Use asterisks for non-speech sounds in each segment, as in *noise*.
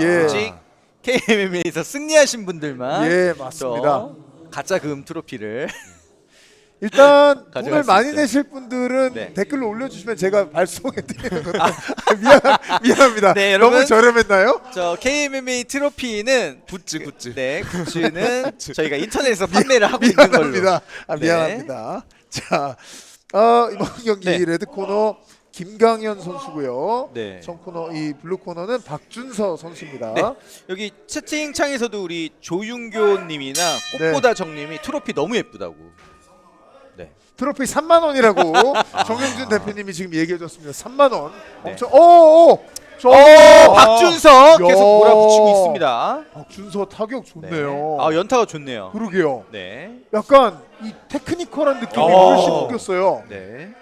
예. 오직 KMMA에서 승리하신 분들만 예, 맞습니다. 또 가짜 금 트로피를 *laughs* 일단 *laughs* 가져갈 돈을 수 많이 있어요. 내실 분들은 네. 댓글로 올려주시면 제가 발송해 드리는 건데 *laughs* 미안 미안합니다. 네, 여러분. 너무 저렴했나요? 저 KMMA 트로피는 굿즈 굿즈. 네 굿즈는 저희가 인터넷에서 판매를 하고 있는 걸로 미안합니다. 아, 네. 미안합니다. 자, 어, 이번 경기 네. 레드 코너 김강현 선수고요. 네. 청 코너 이 블루 코너는 박준서 선수입니다. 네. 여기 채팅창에서도 우리 조윤교님이나 꽃보다 정님이 트로피 너무 예쁘다고 네. 트로피 3만 원이라고 *laughs* 정영준 대표님이 지금 얘기해 줬습니다. 3만 원. 네. 엄청 오, 오. 저 어, 박준서 계속 야. 몰아붙이고 있습니다. 박준서 타격 네. 좋네요. 아 연타가 좋네요. 그러게요. 네. 약간 이 테크니컬한 느낌이 어. 훨씬 느꼈어요. 네.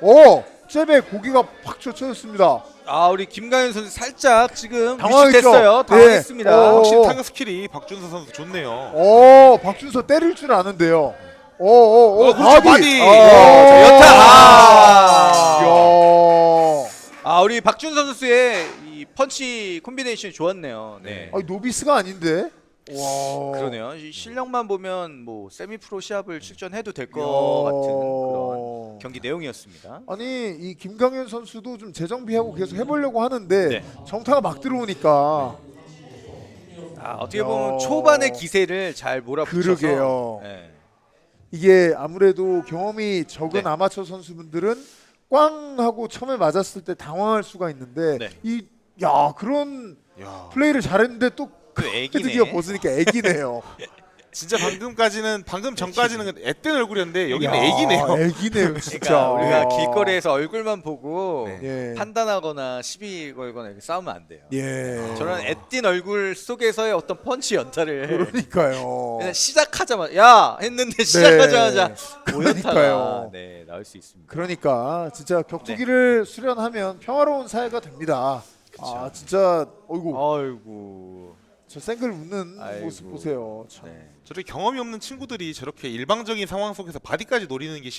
오, 잽에 고기가 팍 젖혀졌습니다. 아 우리 김가현 선수 살짝 지금 당황했죠? 위축됐어요. 네. 당황했습니다. 어. 확실히 타격 스킬이 박준서 선수 좋네요. 오, 박준서 때릴 줄 아는데요. 오, 오, 오, 어, 그렇죠, 바디. 바디. 어, 자, 연타. 아. 아. 야. 아 우리 박준서 선수의 이 펀치 콤비네이션이 좋았네요. 네. 아니 노비스가 아닌데. 와. 그러네요. 이 실력만 보면 뭐 세미 프로 시합을 출전해도 될것 야. 같은 그런 경기 내용이었습니다. 아니 이 김강현 선수도 좀 재정비하고 계속 해보려고 하는데 네. 정타가 막 들어오니까 아, 어떻게 야. 보면 초반의 기세를 잘 몰아붙여서 그러게요. 네. 이게 아무래도 경험이 적은 네. 아마추어 선수분들은 꽝 하고 처음에 맞았을 때 당황할 수가 있는데 네. 이 야 그런 야, 플레이를 잘했는데 또그 애기네. 드디어 벗으니까 애기네요. *laughs* 진짜 방금까지는 방금 전까지는 앳된 얼굴이었는데 여기는 야, 애기네요. 애기네요 *laughs* 진짜. 그러니까 우리가 길거리에서 얼굴만 보고 예. 판단하거나 시비 걸거나 이렇게 싸우면 안 돼요. 예. 저런 애띤 얼굴 속에서의 어떤 펀치 연타를 그러니까요. *laughs* 그냥 시작하자마자 야 했는데 시작하자마자 그러니까요. 오연타가 네 나올 수 있습니다. 그러니까 진짜 격투기를 수련하면 평화로운 사회가 됩니다. 아 진짜 어이구 아이고. 저 생글 웃는 아이고. 모습 보세요. 참. 네. 저렇게 경험이 없는 친구들이 저렇게 일방적인 상황 속에서 바디까지 노리는 게